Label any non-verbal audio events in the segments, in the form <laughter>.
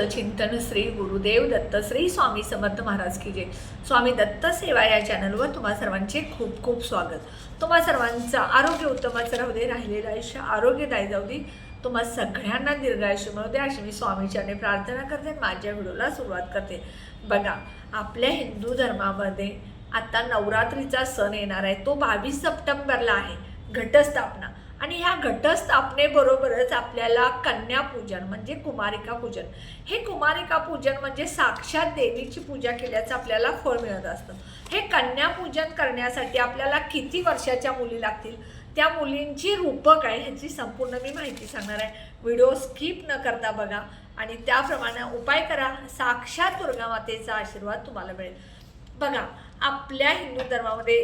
दत्तचिंतन श्री गुरुदेव दत्त श्री स्वामी समर्थ महाराज की जय. स्वामी दत्त सेवा या चॅनलवर तुम्हा सर्वांचे खूप खूप स्वागत. तुम्हा सर्वांचं आरोग्य उत्तमच राहू दे राहिलेलं आयुष्य आरोग्यदायी जाऊ दे. तुम्हा सगळ्यांना दीर्घायुष्य मिळू दे अशी मी स्वामीच्याने प्रार्थना करते माझ्या व्हिडिओला सुरुवात करते. बघा आपल्या हिंदू धर्मामध्ये आता नवरात्रीचा सण येणार आहे. तो बावीस सप्टेंबरला आहे. घटस्थापना. आणि ह्या घटस्थापनेबरोबरच आपल्याला कन्यापूजन म्हणजे कुमारिका पूजन हे कुमारिका पूजन म्हणजे साक्षात देवीची पूजा केल्याचं आपल्याला फळ मिळत असतं. हे कन्यापूजन करण्यासाठी आपल्याला किती वर्षाच्या मुली लागतील? त्या मुलींची रूपं काय ह्याची संपूर्ण मी माहिती सांगणार आहे. व्हिडिओ स्किप न करता बघा आणि त्याप्रमाणे उपाय करा. साक्षात दुर्गा मातेचा आशीर्वाद तुम्हाला मिळेल. बघा आपल्या हिंदू धर्मामध्ये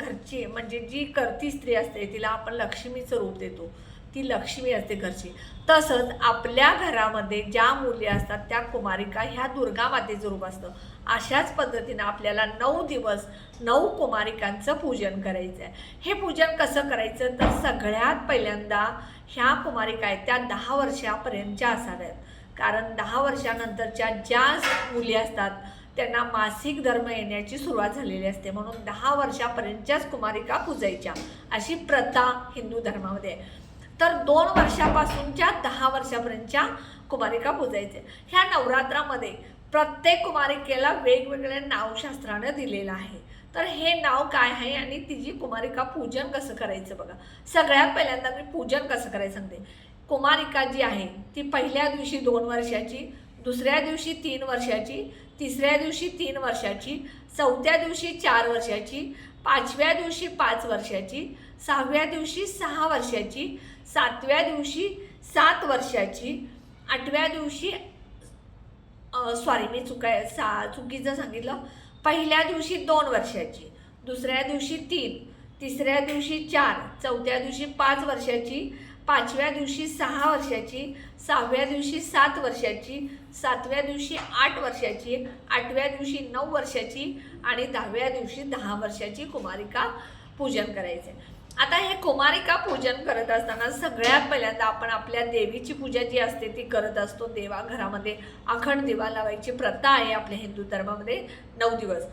घरची म्हणजे जी करती स्त्री असते तिला आपण लक्ष्मीचं रूप देतो. ती लक्ष्मी असते घरची. तसंच आपल्या घरामध्ये ज्या मुली असतात त्या कुमारिका ह्या दुर्गा मातेचं रूप असतं. अशाच पद्धतीनं आपल्याला नऊ दिवस नऊ कुमारिकांचं पूजन करायचं आहे हे पूजन कसं करायचं? तर सगळ्यात पहिल्यांदा ह्या कुमारिका आहेत त्या दहा वर्षापर्यंतच्या असाव्यात. कारण दहा वर्षानंतरच्या ज्या मुली असतात त्यांना मासिक धर्म येण्याची सुरुवात झालेली असते. म्हणून दहा वर्षापर्यंतच्याच कुमारिका पूजायच्या अशी प्रथा हिंदू धर्मामध्ये आहे. तर दोन वर्षापासूनच्या दहा वर्षापर्यंतच्या कुमारिका पूजायचे. ह्या नवरात्रामध्ये प्रत्येक कुमारिकेला वेगवेगळ्या नावशास्त्रानं दिलेलं आहे. तर हे नाव काय आहे आणि तिची कुमारिका पूजन कसं करायचं बघा. सगळ्यात पहिल्यांदा मी पूजन कसं करायचं सांगते. कुमारिका जी आहे ती पहिल्या दिवशी दोन वर्षाची दुसऱ्या दिवशी तीन वर्षाची तिसऱ्या दिवशी तीन वर्षाची चौथ्या दिवशी चार वर्षाची पाचव्या दिवशी पाच वर्षाची सहाव्या दिवशी सहा वर्षाची सातव्या दिवशी सात वर्षाची आठव्या दिवशी सॉरी मी चुका सा चुकीचं सांगितलं. पहिल्या दिवशी दोन वर्षाची दुसऱ्या दिवशी तीन तिसऱ्या दिवशी चार चौथ्या दिवशी पाच वर्षाची पाचव्या दिवशी सहा वर्षाची सहाव्या दिवशी सात वर्षाची सातव्या दिवशी आठ वर्षाची आठव्या दिवशी नऊ वर्षाची आणि दहाव्या दिवशी दहा वर्षाची कुमारिका पूजन करायचे. आता हे कुमारिका पूजन करत असताना सगळ्यात पहिल्यांदा आपण आपल्या देवीची पूजा जी असते ती करत असतो. देवा घरामध्ये अखंड दिवा लावायची प्रथा आहे आपल्या हिंदू धर्मामध्ये नऊ दिवस.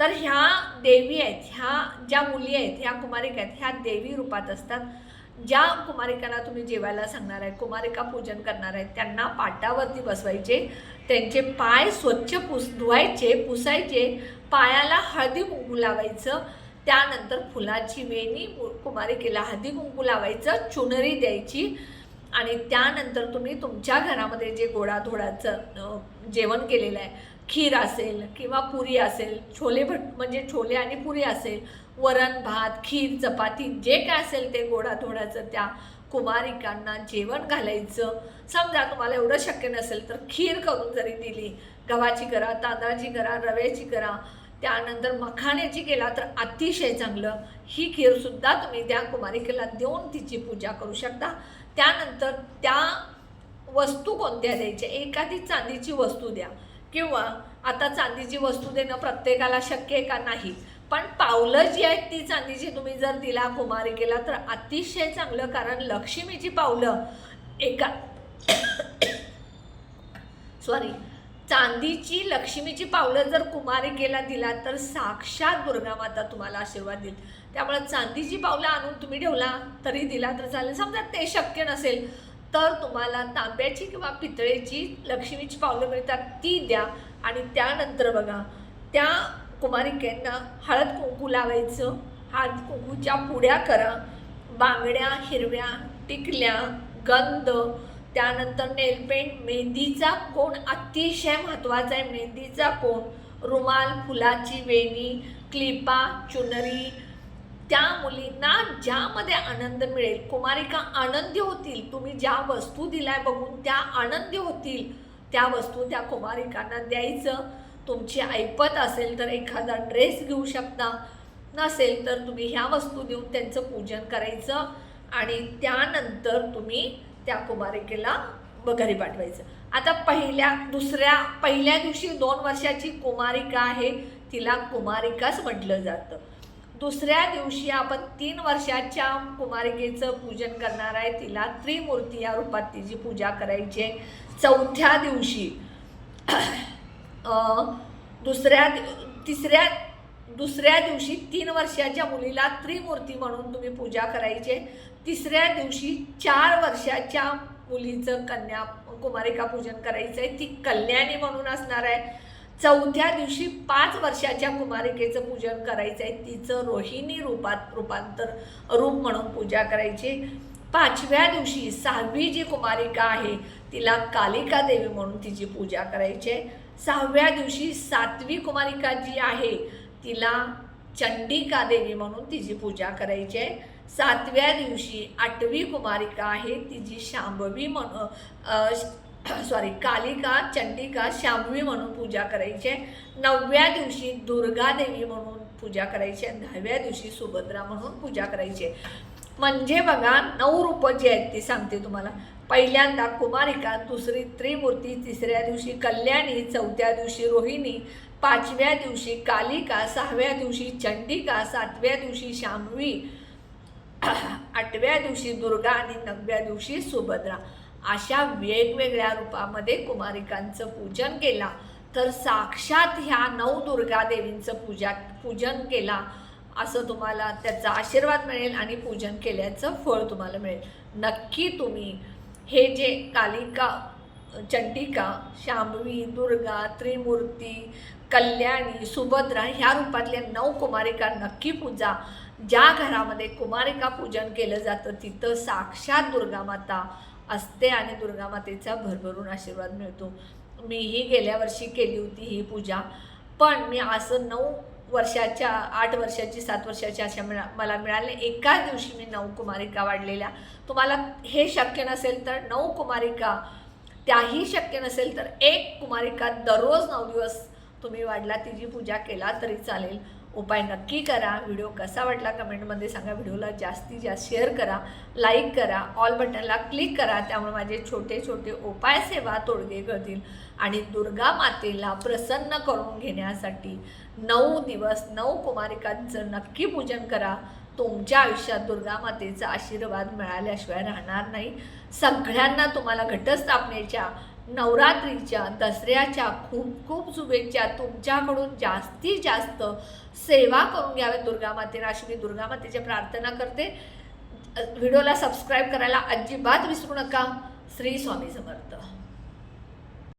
तर ह्या देवी आहेत ह्या ज्या मुली आहेत ह्या कुमारिका आहेत ह्या देवी रूपात असतात. ज्या कुमारिकांना तुम्ही जेवायला सांगणार आहे कुमारिका पूजन करणार आहे त्यांना पाटावरती बसवायचे त्यांचे पाय स्वच्छ पुस धुवायचे पुसायचे पायाला हळदी कुंकू लावायचं त्यानंतर फुलाची वेणी कुमारिकेला हळदी कुंकू लावायचं चुनरी द्यायची आणि त्यानंतर तुम्ही तुमच्या घरामध्ये जे गोडाधोडाचं जेवण केलेलं आहे खीर असेल किंवा पुरी असेल छोले भट म्हणजे छोले आणि पुरी असेल वरण भात खीर चपाती जे काय असेल ते गोडा थोड्याचं त्या कुमारिकांना जेवण घालायचं. समजा तुम्हाला एवढं शक्य नसेल तर खीर करून जरी दिली गव्हाची करा तांदळाची करा रव्याची करा त्यानंतर मखाण्याची केला तर अतिशय चांगलं. ही खीरसुद्धा तुम्ही त्या कुमारिकेला देऊन तिची पूजा करू शकता. त्यानंतर त्या वस्तू कोणत्या द्यायच्या? एखादी चांदीची वस्तू द्या. किंवा आता चांदीची वस्तू देणं प्रत्येकाला शक्य आहे का नाही? पण पावलं जी आहेत ती चांदीची तुम्ही जर दिला कुमारिकेला तर अतिशय चांगलं कारण लक्ष्मीची पावलं एका सॉरी चांदीची लक्ष्मीची पावलं जर कुमारिकेला दिला तर साक्षात दुर्गा माता तुम्हाला आशीर्वाद देईल त्यामुळे चांदीची पावलं आणून तुम्ही ठेवला तरी दिला तर चालेल. समजा ते शक्य नसेल तर तुम्हाला तांब्याची किंवा पितळेची लक्ष्मीची पावलं मिळतात ती द्या. आणि त्यानंतर बघा त्या कुमारिकेंना हळद कुंकू लावायचं. हात कुंकूच्या पुड्या करा. बांगड्या हिरव्या टिकल्या गंध. त्यानंतर नेलपेंट मेहंदीचा कोण? अतिशय महत्त्वाचा आहे मेहंदीचा कोण? रुमाल फुलाची वेणी क्लिपा चुनरी. त्या मुलींना ज्यामध्ये आनंद मिळेल कुमारिका आनंदी होतील. तुम्ही ज्या वस्तू दिलाय बघून त्या आनंदी होतील. त्या वस्तू त्या कुमारिकांना द्यायचं. तुमची ऐपत असेल तर एखादा ड्रेस घेऊ शकता. नसेल तर तुम्ही ह्या वस्तू देऊन त्यांचं पूजन करायचं आणि त्यानंतर तुम्ही त्या कुमारिकेला घरी पाठवायचं. आता पहिल्या दुसऱ्या पहिल्या दिवशी दोन वर्षाची कुमारिका आहे तिला कुमारिकाच म्हटलं जातं. दुसऱ्या दिवशी आपण तीन वर्षाच्या कुमारिकेचं पूजन करणार आहे तिला त्रिमूर्ती या रूपात तिची पूजा करायची आहे. चौथ्या दिवशी दुसऱ्या दि- तिसऱ्या दुसऱ्या दिवशी तीन वर्षाच्या मुलीला त्रिमूर्ती म्हणून तुम्ही पूजा करायचे. तिसऱ्या दिवशी चार वर्षाच्या मुलीचं कन्या कुमारिका पूजन करायचं आहे ती कल्याणी म्हणून असणार आहे. चौथ्या दिवशी पाच वर्षाच्या कुमारिकेचं पूजन करायचं आहे तिचं रोहिणी रूपात रूपांतर रूप म्हणून पूजा करायची. पाचव्या दिवशी सहावी जी कुमारिका आहे तिला कालिका देवी म्हणून तिची पूजा करायची. आहे सहाव्या दिवशी सातवी कुमारिका जी आहे तिला चंडिका देवी म्हणून तिची पूजा करायची आहे. सातव्या दिवशी आठवी कुमारिका आहे तिची शांभवी म्हणून सॉरी कालिका चंडिका शांभवी म्हणून पूजा करायची आहे. नवव्या दिवशी दुर्गा देवी म्हणून पूजा करायची आहे. दहाव्या दिवशी सुभद्रा म्हणून पूजा करायची आहे. म्हणजे बघा नऊ रूपं जी आहेत ती सांगते तुम्हाला. पहिल्यांदा कुमारिका दुसरी त्रिमूर्ती तिसऱ्या दिवशी कल्याणी चौथ्या दिवशी रोहिणी पाचव्या दिवशी कालिका सहाव्या दिवशी चंडिका सातव्या दिवशी शांभवी <clears throat> आठव्या दिवशी दुर्गा आणि नवव्या दिवशी सुभद्रा अशा वेगवेगळ्या रूपामध्ये कुमारिकांचं पूजन केला. तर साक्षात ह्या नऊ दुर्गा देवींचं पूजा पूजन केला. असं तुम्हाला त्याचा आशीर्वाद मिळेल आणि पूजन केल्याचं फळ तुम्हाला मिळेल. नक्की तुम्ही हे जे कालिका चंडिका शांभवी दुर्गा त्रिमूर्ती कल्याणी सुभद्रा ह्या रूपातल्या नऊ कुमारिका नक्की पूजा. ज्या घरामध्ये कुमारिका पूजन केलं जातं तिथं साक्षात दुर्गामाता असते आणि दुर्गामातेचा भरभरून आशीर्वाद मिळतो. मीही गेल्या वर्षी केली होती ही पूजा. पण मी असं नऊ वर्षाच्या आठ वर्षाची सात वर्षाची अशा मिळा मला मिळाले. एकाच दिवशी मी नऊ कुमारिका वाढलेल्या. तुम्हाला हे शक्य नसेल तर नऊ कुमारिका त्याही शक्य नसेल तर एक कुमारिका दररोज नऊ दिवस तुम्ही वाढला. तिची पूजा केला तरी चालेल. उपाय नक्की करा. व्हिडिओ कसा वाटला कमेंटमध्ये सांगा. व्हिडिओला जास्तीत जास्त शेअर करा लाईक करा ऑल बटनला क्लिक करा. त्यामुळे माझे छोटे छोटे उपाय सेवा तोडगे करतील आणि दुर्गा मातेला प्रसन्न करून घेण्यासाठी नऊ दिवस नऊ कुमारिकांचं नक्की पूजन करा. तुमच्या आयुष्यात दुर्गा मातेचा आशीर्वाद मिळाल्याशिवाय राहणार नाही. सगळ्यांना तुम्हाला घटस्थापनेच्या नवरात्रीच्या दसऱ्याच्या खूप खूप शुभेच्छा. तुमच्याकडून जास्तीत जास्त सेवा करून घ्याव्या दुर्गा मातेला अशी मी दुर्गा मातेची प्रार्थना करते. व्हिडिओला सबस्क्राईब करायला अजिबात विसरू नका. श्री स्वामी समर्थ.